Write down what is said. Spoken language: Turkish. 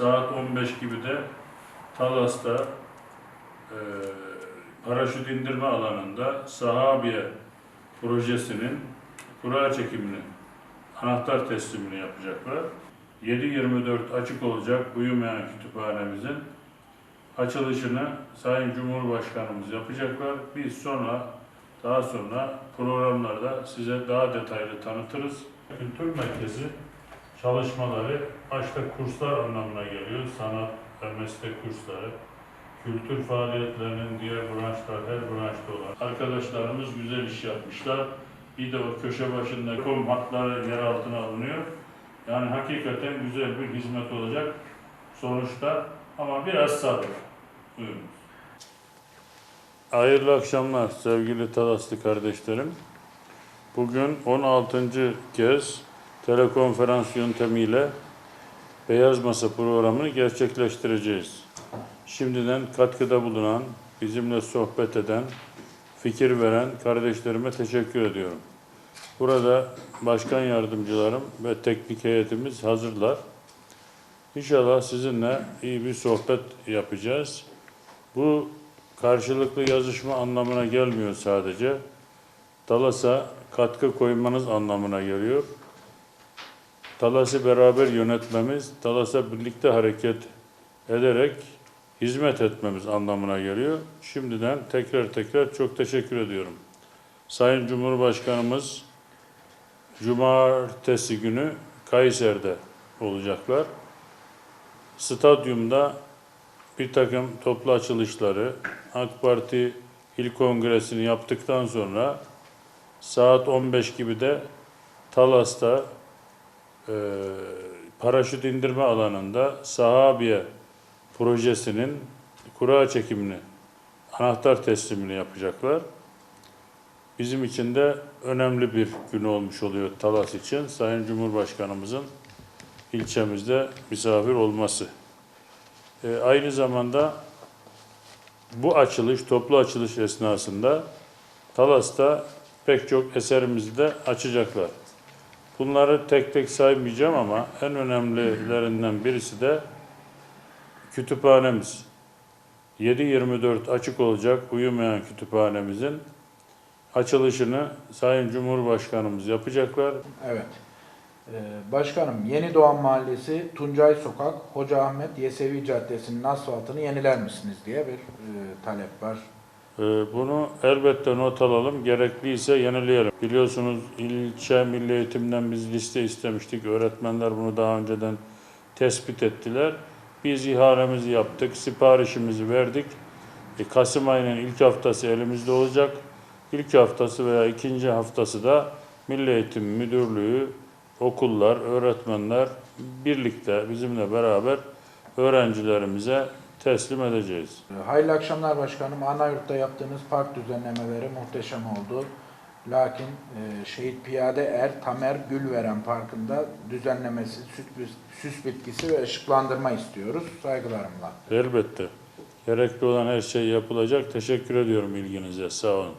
saat 15 gibi de Talas'ta e, paraşüt indirme alanında Sahabiye projesinin kura çekimini, anahtar teslimini yapacaklar. 7-24 açık olacak uyumayan kütüphanemizin açılışını Sayın Cumhurbaşkanımız yapacaklar. Biz sonra daha sonra programlarda size daha detaylı tanıtırız. Kültür Merkezi çalışmaları başta kurslar anlamına geliyor. Sanat ve meslek kursları, kültür faaliyetlerinin diğer branşlar, her branşta olan arkadaşlarımız güzel iş yapmışlar. Bir de o köşe başında kom hatları yer altına alınıyor. Yani hakikaten güzel bir hizmet olacak sonuçta ama biraz sabır. Buyurun. Hayırlı akşamlar sevgili Talaslı kardeşlerim. Bugün 16. kez telekonferans yöntemiyle Beyaz Masa programını gerçekleştireceğiz. Şimdiden katkıda bulunan, bizimle sohbet eden, fikir veren kardeşlerime teşekkür ediyorum. Burada başkan yardımcılarım ve teknik heyetimiz hazırlar. İnşallah sizinle iyi bir sohbet yapacağız. Bu karşılıklı yazışma anlamına gelmiyor sadece. Talas'a katkı koymanız anlamına geliyor. Talas'ı beraber yönetmemiz, Talas'a birlikte hareket ederek hizmet etmemiz anlamına geliyor. Şimdiden tekrar tekrar çok teşekkür ediyorum. Sayın Cumhurbaşkanımız Cumartesi günü Kayseri'de olacaklar. Stadyumda bir takım toplu açılışları, AK Parti İl Kongresi'ni yaptıktan sonra saat 15 gibi de Talas'ta e, paraşüt indirme alanında Sahabiye projesinin kura çekimini, anahtar teslimini yapacaklar. Bizim için de önemli bir gün olmuş oluyor Talas için. Sayın Cumhurbaşkanımızın ilçemizde misafir olması. E, aynı zamanda bu açılış, toplu açılış esnasında Talas'ta pek çok eserimizi de açacaklar. Bunları tek tek saymayacağım ama en önemlilerinden birisi de kütüphanemiz. 7-24 açık olacak uyumayan kütüphanemizin açılışını Sayın Cumhurbaşkanımız yapacaklar. Evet. Ee, Başkanım, Yeni Doğan Mahallesi, Tuncay Sokak, Hoca Ahmet Yesevi Caddesi'nin asfaltını yeniler misiniz diye bir e, talep var. Ee, Bunu elbette not alalım. Gerekliyse yenileyelim. Biliyorsunuz ilçe milli eğitimden biz liste istemiştik. Öğretmenler bunu daha önceden tespit ettiler. Biz ihalemizi yaptık, siparişimizi verdik. E, Kasım ayının ilk haftası elimizde olacak. İlk haftası veya ikinci haftası da Milli Eğitim Müdürlüğü, okullar, öğretmenler birlikte bizimle beraber öğrencilerimize teslim edeceğiz. Ee, Hayırlı akşamlar başkanım. Anayurt'ta yaptığınız park düzenlemeleri muhteşem oldu. Lakin e, Şehit Piyade Er Tamer Gülveren Parkı'nda düzenlemesi, süs, süs bitkisi ve ışıklandırma istiyoruz. Saygılarımla. Elbette. Gerekli olan her şey yapılacak. Teşekkür ediyorum ilginize. Sağ olun.